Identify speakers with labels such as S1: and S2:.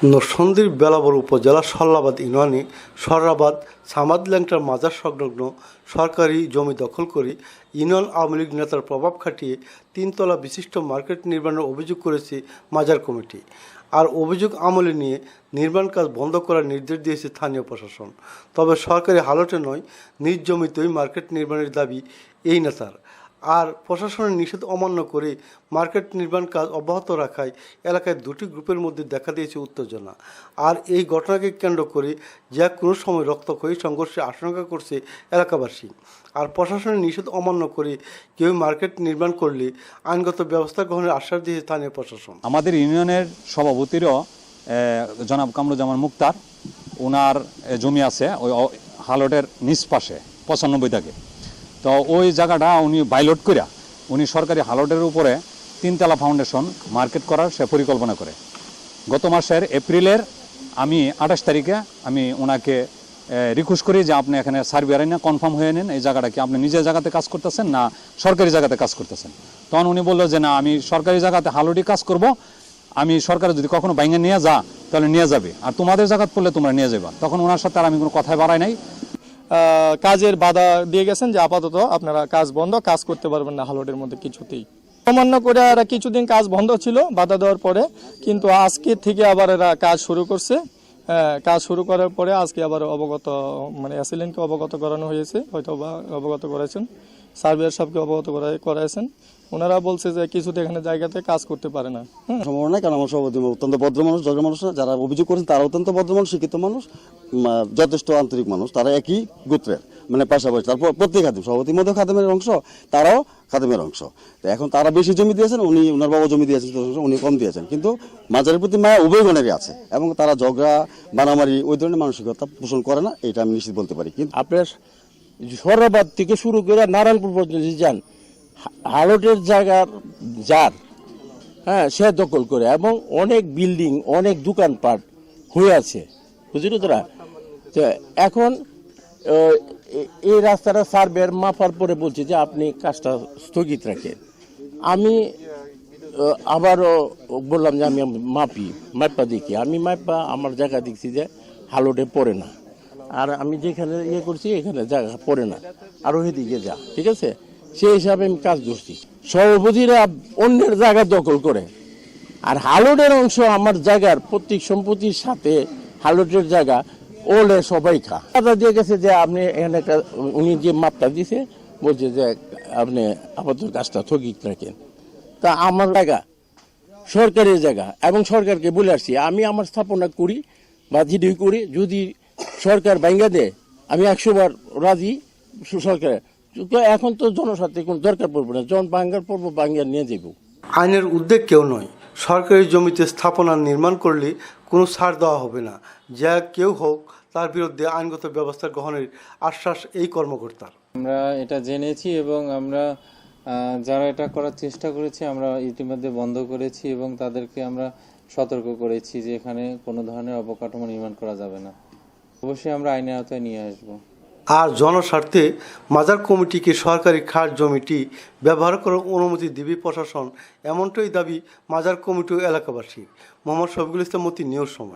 S1: নরসন্দির বেলাবর উপজেলা সল্লাবাদ ইউনিয়নে সর্রাবাদ সামাদ ল্যাংটার মাজার সংলগ্ন সরকারি জমি দখল করে ইউনিয়ন আওয়ামী লীগ নেতার প্রভাব খাটিয়ে তিনতলা বিশিষ্ট মার্কেট নির্মাণের অভিযোগ করেছে মাজার কমিটি। আর অভিযোগ আমলে নিয়ে নির্মাণ কাজ বন্ধ করার নির্দেশ দিয়েছে স্থানীয় প্রশাসন। তবে সরকারি হালতে নয়, নিজ জমিতেই মার্কেট নির্মাণের দাবি এই নেতার। আর প্রশাসনের নিষেধ অমান্য করে মার্কেট নির্মাণ কাজ অব্যাহত রাখায় এলাকায় দুটি গ্রুপের মধ্যে দেখা দিয়েছে উত্তেজনা। আর এই ঘটনাকে কেন্দ্র করে যা কোনো সময় রক্তক্ষয়ী সংঘর্ষে আশঙ্কা করছে এলাকাবাসী। আর প্রশাসনের নিষেধ অমান্য করে কেউ মার্কেট নির্মাণ করলে আইনগত ব্যবস্থা গ্রহণের আশ্বাস দিয়েছে স্থানীয় প্রশাসন।
S2: আমাদের ইউনিয়নের সভাপতিরও জনাব কামরুজ্জামান মুক্তার ওনার জমি আছে, ওই হালটের নিচ পাশে, পঁচানব্বই থাকে তো ওই জায়গাটা উনি বাইলট করিয়া উনি সরকারি হালটের উপরে তিনতলা ফাউন্ডেশন মার্কেট করার সে পরিকল্পনা করে। গত মাসের এপ্রিলের আমি আঠাশ তারিখে আমি ওনাকে রিকোয়েস্ট করি যে আপনি এখানে সার্ভে না কনফার্ম হয়ে নিন এই জায়গাটা কি আপনি নিজের জায়গাতে কাজ করতেছেন না সরকারি জায়গাতে কাজ করতেছেন। তখন উনি বলল যে না, আমি সরকারি জায়গাতে হালুটি কাজ করব, আমি সরকার যদি কখনো বাইঙ্গে নিয়ে যা, তাহলে নিয়ে যাবে। আর তোমাদের জায়গাত পড়লে তোমরা নিয়ে যাবে তখন ওনার সাথে আর আমি কোনো কথাই বাড়াই নাই।
S3: কাজের বাধা দিয়ে গেছেন যে আপাতত আপনারা কাজ বন্ধ, কাজ করতে পারবেন না হালোডের মধ্যে কিছুতেই। সামান্য করে এরা কিছুদিন কাজ বন্ধ ছিল, বাধা দেওয়ার পরে, কিন্তু আজকে থেকে আবার এরা কাজ শুরু করছে। কাজ শুরু করার পরে আজকে আবার অবগত মানে অ্যাসিলেন্টকে অবগত করানো হয়েছে হয়তো বা অবগত করেছেন। সার্ভেয়ার সবকে অবগত করা- করাইছেন। ওনারা বলছে যে কিছুতে এখানে জায়গাতে কাজ করতে পারে না। হুম?
S4: সম্ভাবনা নাই কারণ আমার সভাপতি অত্যন্ত ভদ্র মানুষ ভদ্র মানুষ যারা অভিযোগ করেছেন তারা অত্যন্ত ভদ্র মানুষ শিক্ষিত মানুষ যথেষ্ট আন্তরিক মানুষ তারা একই গোত্রের মানে পাশাপাশি। তারপর প্রত্যেক খাদিম সভাপতির মধ্যে খাদিমের অংশ তারাও খাদিমের অংশ। তো এখন তারা বেশি জমি দিয়েছেন উনি ওনার বাবা জমি দিয়েছেন উনি কম দিয়েছেন। কিন্তু মাজারের প্রতি মায়া উভয় গণেরই আছে এবং তারা ঝগড়া মারামারি ওই ধরনের মানসিকতা পোষণ করে না এটা আমি নিশ্চিত বলতে পারি। কিন্তু
S5: আপনার সরাবাদ থেকে শুরু করে নারায়ণপুর পর্যন্ত যান, হালটের জায়গার যার হ্যাঁ সে দখল করে এবং অনেক বিল্ডিং, অনেক দোকানপাট হয়ে আছে। বুঝলি তোরা? তো এখন এই রাস্তাটা সার্ভের মাপার পরে বলছে যে আপনি কাজটা স্থগিত রাখেন। আমি আবারও বললাম যে আমি মাপি মাপা দেখি। আমি মাপা আমার জায়গা দেখছি যে হালোটে পড়ে না। আর আমি যেখানে ইয়ে করছি, এখানে জায়গা পড়ে না। আর ওইদিকে যা, ঠিক আছে? সেই হিসাবে আমি কাজ করছি সভাপতিরা অন্যের জায়গা দখল করে। আর হালোটের অংশ আমার জায়গার প্রত্যেক সম্পত্তির সাথে হালোটের জায়গা, ওলে সবাই খা। কথা দিয়ে গেছে যে আপনি এখানে একটা, উনি যে মাপটা দিছে, বলছে যে আপনি আপাতত কাজটা স্থগিত রাখেন। তা আমার জায়গা সরকারি জায়গা, এবং সরকারকে বলে আসছি, আমি আমার স্থাপনা করি বা যেটি করি, যদি সরকার বাইঙ্গা দেয় আমি একশো বার রাজি সু- সরকার। তো এখন তো জনস্বার্থে কোনো দরকার পড়বে না জন বাঙ্গার পড়ব বাঙ্গার নিয়ে যাব
S1: আইনের উদ্বেগ কেউ নয়। সরকারি জমিতে স্থাপনা নির্মাণ করলে কোনো ছাড় দেওয়া হবে না। যা কেউ হোক তার বিরুদ্ধে আইনগত ব্যবস্থা গ্রহণের আশ্বাস এই কর্মকর্তার।
S6: আমরা এটা জেনেছি এবং আমরা যারা এটা করার চেষ্টা করেছি আমরা ইতিমধ্যে বন্ধ করেছি এবং তাদেরকে আমরা সতর্ক করেছি যে এখানে কোনো ধরনের অবকাঠামো নির্মাণ করা যাবে না। অবশ্যই আমরা আইনের আওতায় নিয়ে আসব।
S1: আর জনস্বার্থে মাজার কমিটিকে সরকারি খাস জমিটি ব্যবহার করার অনুমতি দিবে প্রশাসন, এমনটাই দাবি মাজার কমিটি ও এলাকাবাসী মোহাম্মদ শফিকুল ইসলাম মতি নিউজ সময়।